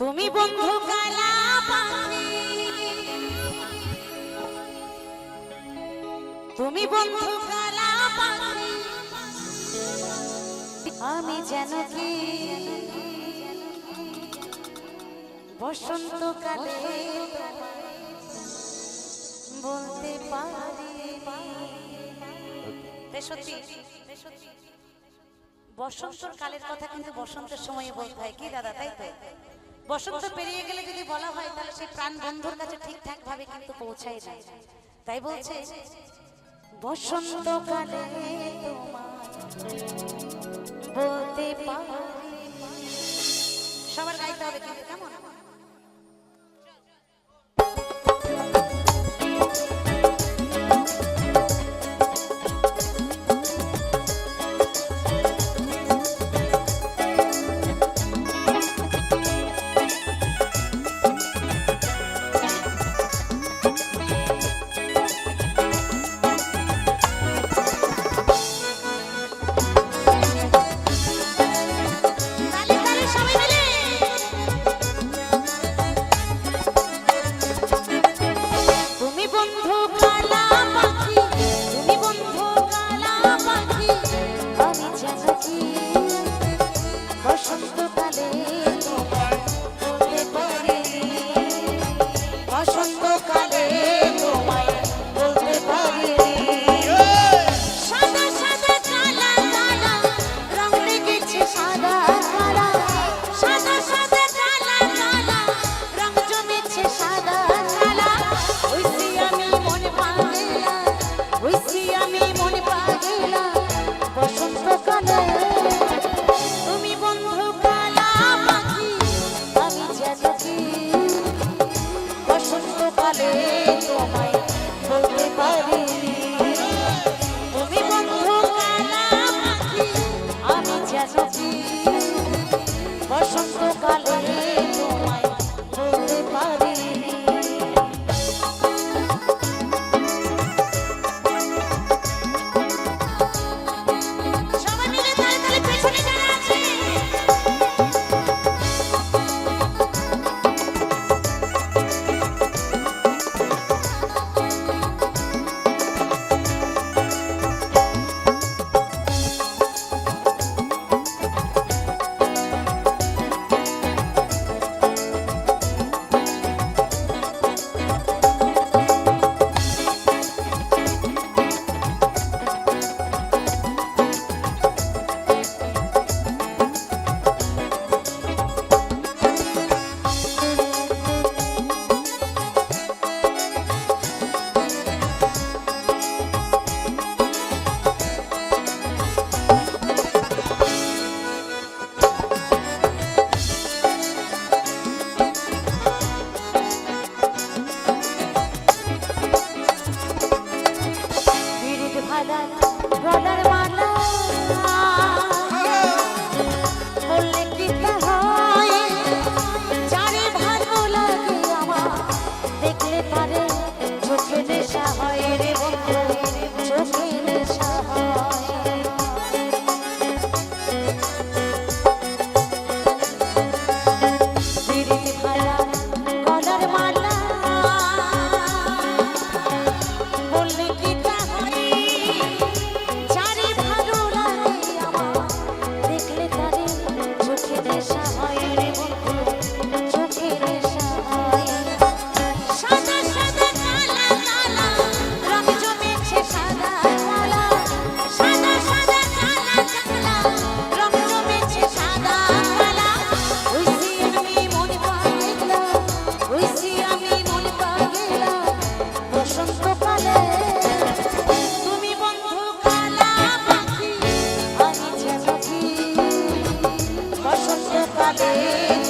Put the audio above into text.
তুমি বন্ধু কালা পাখি। তুমি বন্ধু কালা পাখি। আমি যেন কি? বসন্ত কালে বলতে পারি। সত্যি বসন্তর কালের কথা কিন্তু বসন্তের সময় বলতে হয়। কি দাদা তাই তো? বসন্ত পেরিয়ে গেলে যদি বলা হয় তাহলে সেই প্রাণ বন্ধুর কাছে ঠিকঠাক ভাবে কিন্তু পৌঁছায় যায়। তাই বলছে বসন্ত কালে বলতে পারি। সবার গাইতে হবে কিন্তু কেমন? বসন্তকালে যাবে I Sabe